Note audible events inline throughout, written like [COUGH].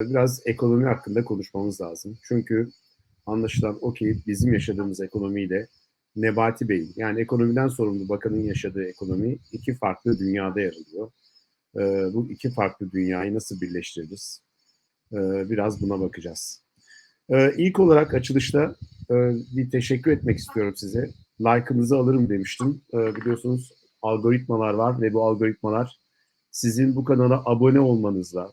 biraz ekonomi hakkında konuşmamız lazım. Çünkü anlaşılan o ki bizim yaşadığımız ekonomiyle Nebati Bey'in yani ekonomiden sorumlu bakanın yaşadığı ekonomi iki farklı dünyada yer alıyor. Ee, bu iki farklı dünyayı nasıl birleştiririz? Ee, biraz buna bakacağız. Ee, ilk olarak açılışta e, bir teşekkür etmek istiyorum size. Like'ınızı alırım demiştim. Ee, biliyorsunuz algoritmalar var ve bu algoritmalar sizin bu kanala abone olmanızla,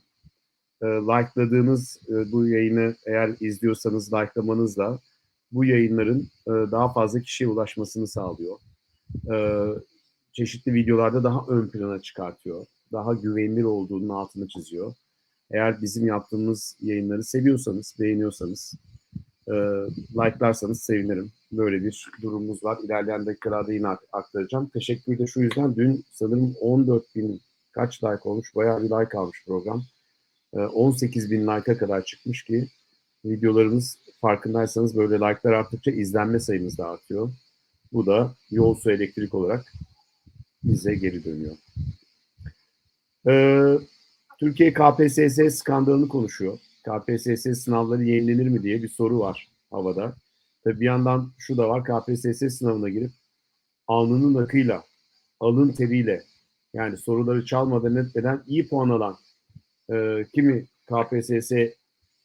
e, like'ladığınız bu yayını eğer izliyorsanız likelamanızla bu yayınların e, daha fazla kişiye ulaşmasını sağlıyor. E, çeşitli videolarda daha ön plana çıkartıyor. Daha güvenilir olduğunun altını çiziyor. Eğer bizim yaptığımız yayınları seviyorsanız, beğeniyorsanız, e, like'larsanız sevinirim. Böyle bir durumumuz var. İlerleyen dakikalarda yine aktaracağım. Teşekkür de şu yüzden dün sanırım 14 bin kaç like olmuş? Bayağı bir like almış program. 18 bin like'a kadar çıkmış ki videolarımız farkındaysanız böyle like'lar arttıkça izlenme sayımız da artıyor. Bu da yol su elektrik olarak bize geri dönüyor. Ee, Türkiye KPSS skandalını konuşuyor. KPSS sınavları yenilenir mi diye bir soru var havada. Tabii bir yandan şu da var KPSS sınavına girip alnının akıyla, alın teriyle yani soruları çalmadan etmeden iyi puan alan e, kimi KPSS'ye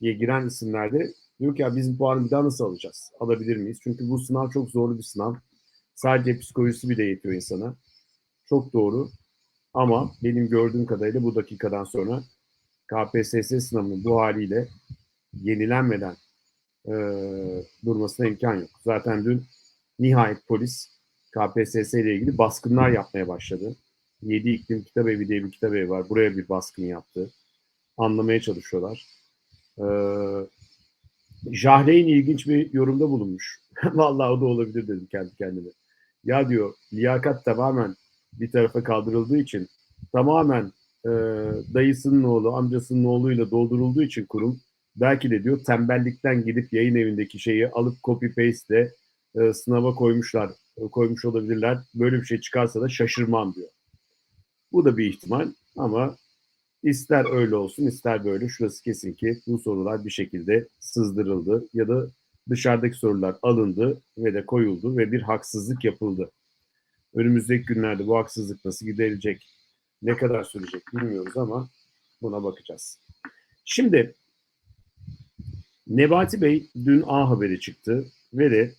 giren isimlerde diyor ki ya biz bu puanı bir daha nasıl alacağız? Alabilir miyiz? Çünkü bu sınav çok zorlu bir sınav. Sadece psikolojisi bile yetiyor insana. Çok doğru. Ama benim gördüğüm kadarıyla bu dakikadan sonra KPSS sınavının bu haliyle yenilenmeden e, durmasına imkan yok. Zaten dün nihayet polis KPSS ile ilgili baskınlar yapmaya başladı. 7 İklim Kitap Evi diye bir kitap evi var. Buraya bir baskın yaptı. Anlamaya çalışıyorlar. Ee, Jahreyn ilginç bir yorumda bulunmuş. [LAUGHS] Vallahi o da olabilir dedim kendi kendime. Ya diyor liyakat tamamen bir tarafa kaldırıldığı için tamamen e, dayısının oğlu, amcasının oğluyla doldurulduğu için kurum belki de diyor tembellikten gidip yayın evindeki şeyi alıp copy paste e, sınava koymuşlar, e, koymuş olabilirler. Böyle bir şey çıkarsa da şaşırmam diyor. Bu da bir ihtimal ama ister öyle olsun ister böyle şurası kesin ki bu sorular bir şekilde sızdırıldı ya da dışarıdaki sorular alındı ve de koyuldu ve bir haksızlık yapıldı. Önümüzdeki günlerde bu haksızlık nasıl giderilecek, ne kadar sürecek bilmiyoruz ama buna bakacağız. Şimdi Nebati Bey dün A Haberi çıktı ve de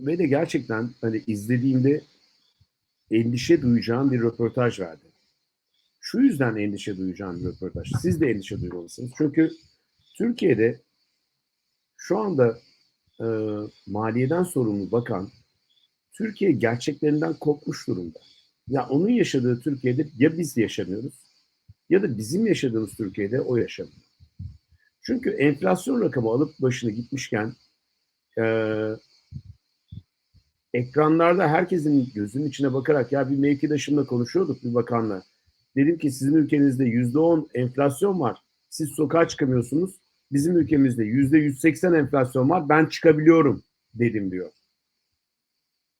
ve de gerçekten hani izlediğimde endişe duyacağım bir röportaj verdi. Şu yüzden endişe duyacağım bir röportaj. Siz de endişe duymalısınız. Çünkü Türkiye'de şu anda e, maliyeden sorumlu bakan Türkiye gerçeklerinden kopmuş durumda. Ya onun yaşadığı Türkiye'de ya biz yaşamıyoruz ya da bizim yaşadığımız Türkiye'de o yaşamıyor. Çünkü enflasyon rakamı alıp başını gitmişken e, ekranlarda herkesin gözünün içine bakarak ya bir mevkidaşımla konuşuyorduk bir bakanla. Dedim ki sizin ülkenizde yüzde on enflasyon var. Siz sokağa çıkamıyorsunuz. Bizim ülkemizde yüzde yüz seksen enflasyon var. Ben çıkabiliyorum dedim diyor.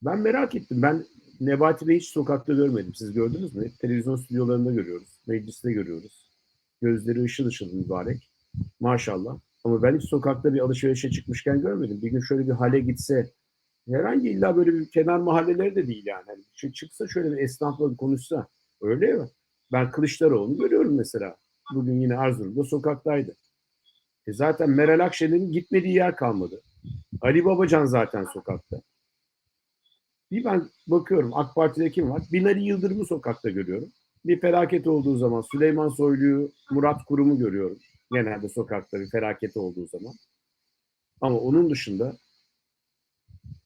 Ben merak ettim. Ben Nebati Bey'i hiç sokakta görmedim. Siz gördünüz mü? Televizyon stüdyolarında görüyoruz. Mecliste görüyoruz. Gözleri ışıl ışıl mübarek. Maşallah. Ama ben hiç sokakta bir alışverişe çıkmışken görmedim. Bir gün şöyle bir hale gitse herhangi illa böyle bir kenar mahalleleri de değil yani. yani çıksa şöyle bir esnafla bir konuşsa öyle mi? Ben Kılıçdaroğlu'nu görüyorum mesela. Bugün yine Erzurum'da sokaktaydı. E zaten Meral Akşener'in gitmediği yer kalmadı. Ali Babacan zaten sokakta. Bir ben bakıyorum AK Parti'de kim var? Binali Yıldırım'ı sokakta görüyorum. Bir felaket olduğu zaman Süleyman Soylu'yu, Murat Kurum'u görüyorum. Genelde sokakta bir felaket olduğu zaman. Ama onun dışında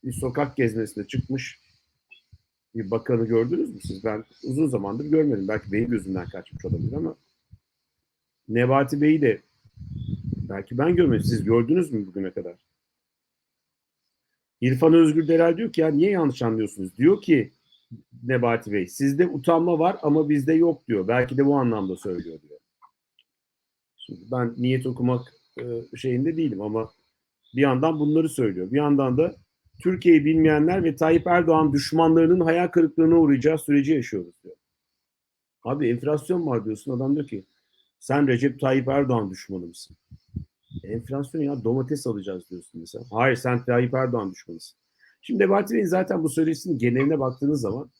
bir sokak gezmesine çıkmış bir bakanı gördünüz mü siz? Ben uzun zamandır görmedim. Belki benim gözümden kaçmış olabilir ama Nebati Bey'i de belki ben görmedim. Siz gördünüz mü bugüne kadar? İrfan Özgür Derel diyor ki ya niye yanlış anlıyorsunuz? Diyor ki Nebati Bey sizde utanma var ama bizde yok diyor. Belki de bu anlamda söylüyor diyor. Şimdi ben niyet okumak e, şeyinde değilim ama bir yandan bunları söylüyor. Bir yandan da Türkiye'yi bilmeyenler ve Tayyip Erdoğan düşmanlarının hayal kırıklığına uğrayacağı süreci yaşıyoruz diyor. Abi enflasyon var diyorsun. Adam diyor ki sen Recep Tayyip Erdoğan düşmanı mısın? E, enflasyon ya domates alacağız diyorsun mesela. Hayır sen Tayyip Erdoğan düşmanısın. Şimdi Nebati zaten bu söyleşisinin geneline baktığınız zaman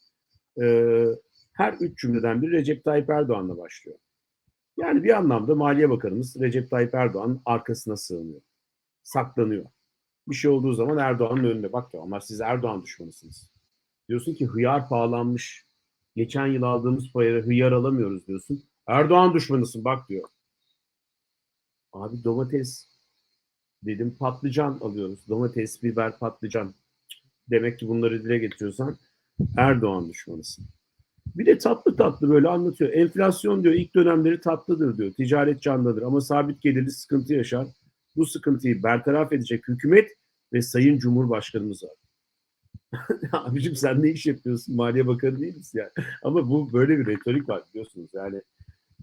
e, her üç cümleden biri Recep Tayyip Erdoğan'la başlıyor. Yani bir anlamda Maliye Bakanımız Recep Tayyip Erdoğan'ın arkasına sığınıyor. Saklanıyor. Bir şey olduğu zaman Erdoğan'ın önünde bak ya ama siz Erdoğan düşmanısınız. Diyorsun ki hıyar pahalanmış. Geçen yıl aldığımız payara hıyar alamıyoruz diyorsun. Erdoğan düşmanısın bak diyor. Abi domates dedim patlıcan alıyoruz. Domates, biber, patlıcan. Demek ki bunları dile getiriyorsan Erdoğan düşmanısın. Bir de tatlı tatlı böyle anlatıyor. Enflasyon diyor ilk dönemleri tatlıdır diyor. Ticaret canlıdır ama sabit gelirli sıkıntı yaşar. Bu sıkıntıyı bertaraf edecek hükümet ve Sayın Cumhurbaşkanımız var. [LAUGHS] Abicim sen ne iş yapıyorsun? Maliye Bakanı değil misin yani? Ama bu böyle bir retorik var biliyorsunuz. Yani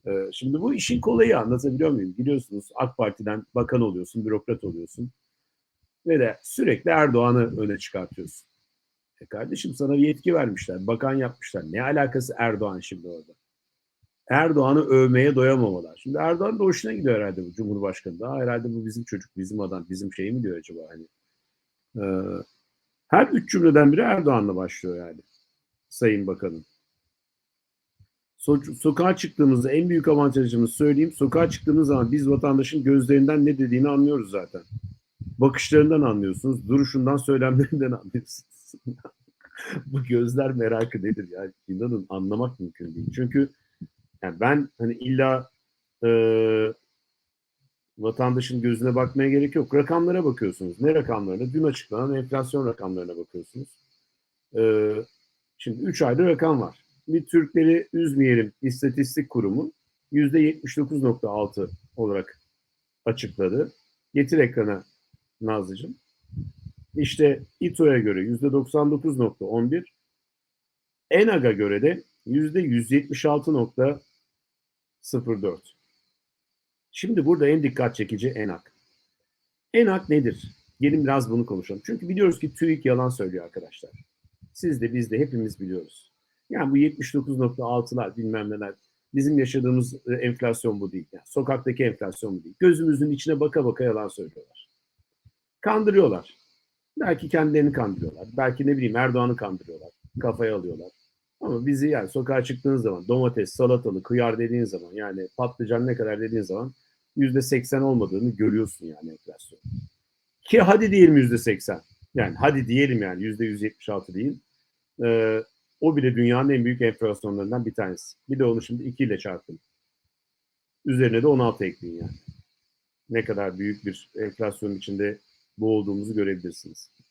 e, şimdi bu işin kolayı anlatabiliyor muyum? Biliyorsunuz AK Parti'den bakan oluyorsun, bürokrat oluyorsun. Ve de sürekli Erdoğan'ı öne çıkartıyorsun. E kardeşim sana bir yetki vermişler, bakan yapmışlar. Ne alakası Erdoğan şimdi orada? Erdoğan'ı övmeye doyamamalar. Şimdi Erdoğan da hoşuna gidiyor herhalde bu Cumhurbaşkanı. Daha herhalde bu bizim çocuk, bizim adam, bizim şey mi diyor acaba hani? Ee, her üç cümleden biri Erdoğan'la başlıyor yani. Sayın Bakanım. So- sokağa çıktığımızda en büyük avantajımız söyleyeyim. Sokağa çıktığımız zaman biz vatandaşın gözlerinden ne dediğini anlıyoruz zaten. Bakışlarından anlıyorsunuz. Duruşundan, söylemlerinden [LAUGHS] anlıyorsunuz. Bu gözler merakı nedir? Yani inanın anlamak mümkün değil. Çünkü yani ben hani illa e, vatandaşın gözüne bakmaya gerek yok. Rakamlara bakıyorsunuz. Ne rakamlarına? Dün açıklanan enflasyon rakamlarına bakıyorsunuz. E, şimdi 3 ayda rakam var. Bir Türkleri üzmeyelim İstatistik Kurumu %79.6 olarak açıkladı. Getir ekrana Nazlıcığım. İşte İTO'ya göre %99.11, ENAG'a göre de %176.04. Şimdi burada en dikkat çekici ENAG. ENAG nedir? Gelin biraz bunu konuşalım. Çünkü biliyoruz ki TÜİK yalan söylüyor arkadaşlar. Siz de biz de hepimiz biliyoruz. Yani bu 79.6'lar bilmem neler bizim yaşadığımız e, enflasyon bu değil. Yani sokaktaki enflasyon bu değil. Gözümüzün içine baka baka yalan söylüyorlar. Kandırıyorlar. Belki kendilerini kandırıyorlar. Belki ne bileyim Erdoğan'ı kandırıyorlar. Kafaya alıyorlar. Ama bizi yani sokağa çıktığınız zaman domates, salatalık, kıyar dediğin zaman yani patlıcan ne kadar dediğin zaman yüzde seksen olmadığını görüyorsun yani enflasyon. Ki hadi diyelim yüzde seksen. Yani hadi diyelim yani yüzde yüz yetmiş altı değil. Ee, o bile dünyanın en büyük enflasyonlarından bir tanesi. Bir de onu şimdi 2 ile çarpın. Üzerine de 16 ekleyin yani. Ne kadar büyük bir enflasyonun içinde bu olduğumuzu görebilirsiniz.